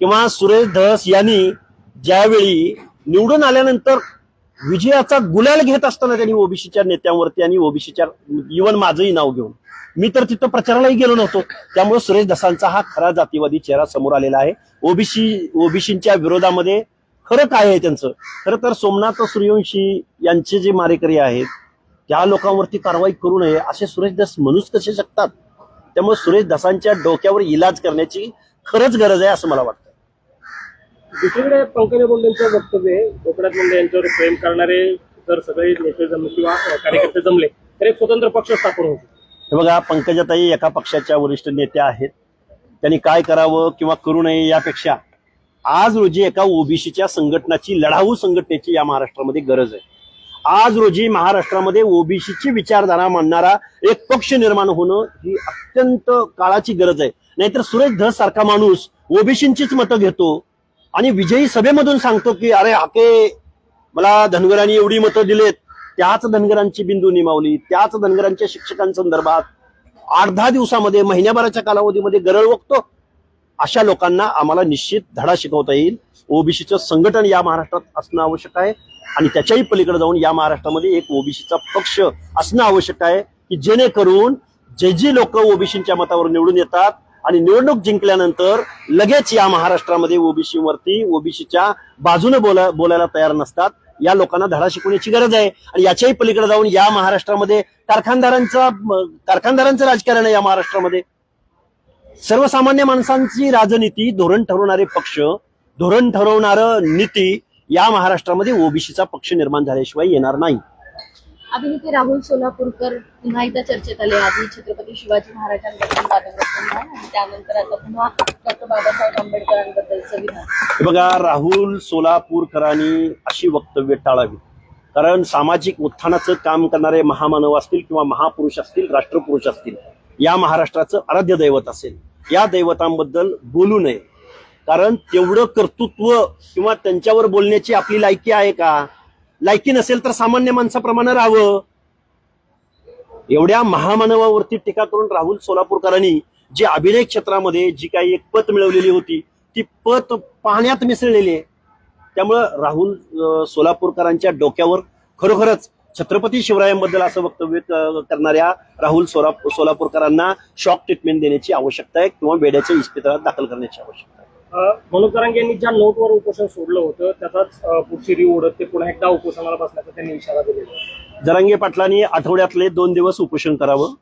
किंवा सुरेश धस यांनी ज्यावेळी निवडून आल्यानंतर विजयाचा गुलाल घेत असताना त्यांनी ओबीसीच्या नेत्यांवरती आणि ओबीसीच्या इवन माझंही नाव घेऊन. मी तर तिथं प्रचारालाही गेलो नव्हतो. त्यामुळे सुरेश धसांचा हा खरा जातीवादी चेहरा समोर आलेला आहे. ओबीसी ओबीसीच्या विरोधामध्ये खरं काय आहे त्यांचं? खरं तर सोमनाथ सूर्यवंशी यांचे जे मारेकरी आहेत त्या लोकांवरती कारवाई करू नये असे सुरेश धस म्हणूच कसे शकतात? त्यामुळे सुरेश धसांच्या डोक्यावर इलाज करण्याची खरंच गरज आहे असं मला वाटतं. दुसरीकडे पंकजा मुंडेंचं वक्तव्य आहे. गोपीनाथ मुंडे यांच्यावर प्रेम करणारे जर सगळे नेते जमले किंवा कार्यकर्ते जमले तर एक स्वतंत्र पक्ष स्थापन होतो हे बघा पंकजाताई एका पक्षाच्या वरिष्ठ नेत्या आहेत. त्यांनी काय करावं किंवा करू नये यापेक्षा आज रोजी एका ओबीसीच्या संघटनाची लढाऊ संघटनेची या महाराष्ट्रामध्ये गरज आहे. आज रोजी महाराष्ट्रामध्ये ओबीसीची विचारधारा मांडणारा एक पक्ष निर्माण होणं ही अत्यंत काळाची गरज आहे. नाहीतर सुरेश धस सारखा माणूस ओबीसींचीच मतं घेतो आणि विजयी सभेमधून सांगतो की अरे हाके मला धनगरांनी एवढी मतं दिलेत. त्याच धनगरांची बिंदू निमावली. त्याच धनगरांच्या शिक्षकांसंदर्भात आठ दहा दिवसामध्ये महिन्याभराच्या कालावधीमध्ये गरळ वकतो. अशा लोकांना आम्हाला निश्चित धडा शिकवता येईल. ओबीसीचं संघटन या महाराष्ट्रात असणं आवश्यक आहे. आणि त्याच्याही पलीकडे जाऊन या महाराष्ट्रामध्ये एक ओबीसीचा पक्ष असणं आवश्यक आहे की जेणेकरून जे जे लोक ओबीसीच्या मतावर निवडून येतात आणि निवडणूक जिंकल्यानंतर लगेच या महाराष्ट्रामध्ये ओबीसी वरती ओबीसीच्या बाजूने बोला बोलायला तयार नसतात. या लोकांना धडा शिकवण्याची गरज आहे. आणि याच्याही पलीकडे जाऊन या महाराष्ट्रामध्ये कारखानदारांचा कारखानदारांचं राजकारण आहे या महाराष्ट्रामध्ये. सर्वसामान्य माणसांची राजनीती धोरण ठरवणारे पक्ष धोरण ठरवणारं नीती या महाराष्ट्रामध्ये ओबीसीचा पक्ष निर्माण झाल्याशिवाय येणार नाही. अभिनेते राहुल सोलापूरकर पुन्हा एकदा चर्चेत आले. आधी छत्रपती शिवाजी महाराजांबद्दल वादग्रस्त विधान आणि त्यानंतर आता पुन्हा डॉक्टर बाबासाहेब आंबेडकरांबद्दलचं विधान. बघा राहुल सोलापूरकरांनी अशी वक्तव्य टाळावी. कारण सामाजिक उत्थानाचं काम करणारे महामानव असतील किंवा महापुरुष असतील राष्ट्रपुरुष असतील या महाराष्ट्राचं आराध्य दैवत असेल. या दैवतांबद्दल बोलू नये. कारण तेवढं कर्तृत्व किंवा त्यांच्यावर बोलण्याची आपली लायकी आहे का? लायकी नसेल तर सामान्य माणसाप्रमाणे राहावं. एवढ्या महामानवावरती टीका करून राहुल सोलापूरकरांनी जी अभिनय क्षेत्रामध्ये जी काही एक पत मिळवलेली होती ती पत पाण्यात मिसळलेली आहे. त्यामुळं राहुल सोलापूरकरांच्या डोक्यावर खरोखरच छत्रपती शिवरायांबद्दल असं वक्तव्य करणाऱ्या राहुल सोला सोलापूरकरांना शॉक ट्रीटमेंट देण्याची आवश्यकता आहे किंवा वेड्याच्या इस्पितळात दाखल करण्याची आवश्यकता आहे. मनोज जरांगे यांनी ज्या नोटवर उपोषण सोडलं होतं त्याचाच पुढची ओढत ते पुन्हा एकदा उपोषणाला बसण्याचा त्यांनी इशारा दिलेला जरांगे पाटलांनी आठवड्यातले दोन दिवस उपोषण करावं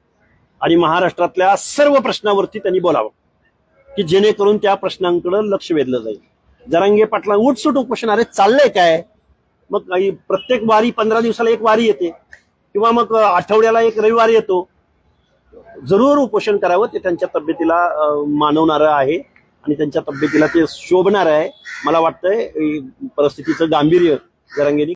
आणि महाराष्ट्रातल्या सर्व प्रश्नावरती त्यांनी बोलावं की जेणेकरून त्या प्रश्नांकडे लक्ष वेधलं जाईल. जरांगे पाटला उठसूट उपोषण अरे चाललंय काय? मग काही प्रत्येक वारी पंधरा दिवसाला एक वारी येते किंवा मग आठवड्याला एक रविवार येतो. जरूर उपोषण करावं ते त्यांच्या तब्येतीला मानवणारं आहे. आणि त्यांच्या तब्येतीला ते शोभणार आहे. मला वाटतंय परिस्थितीचं गांभीर्य जरांगेनी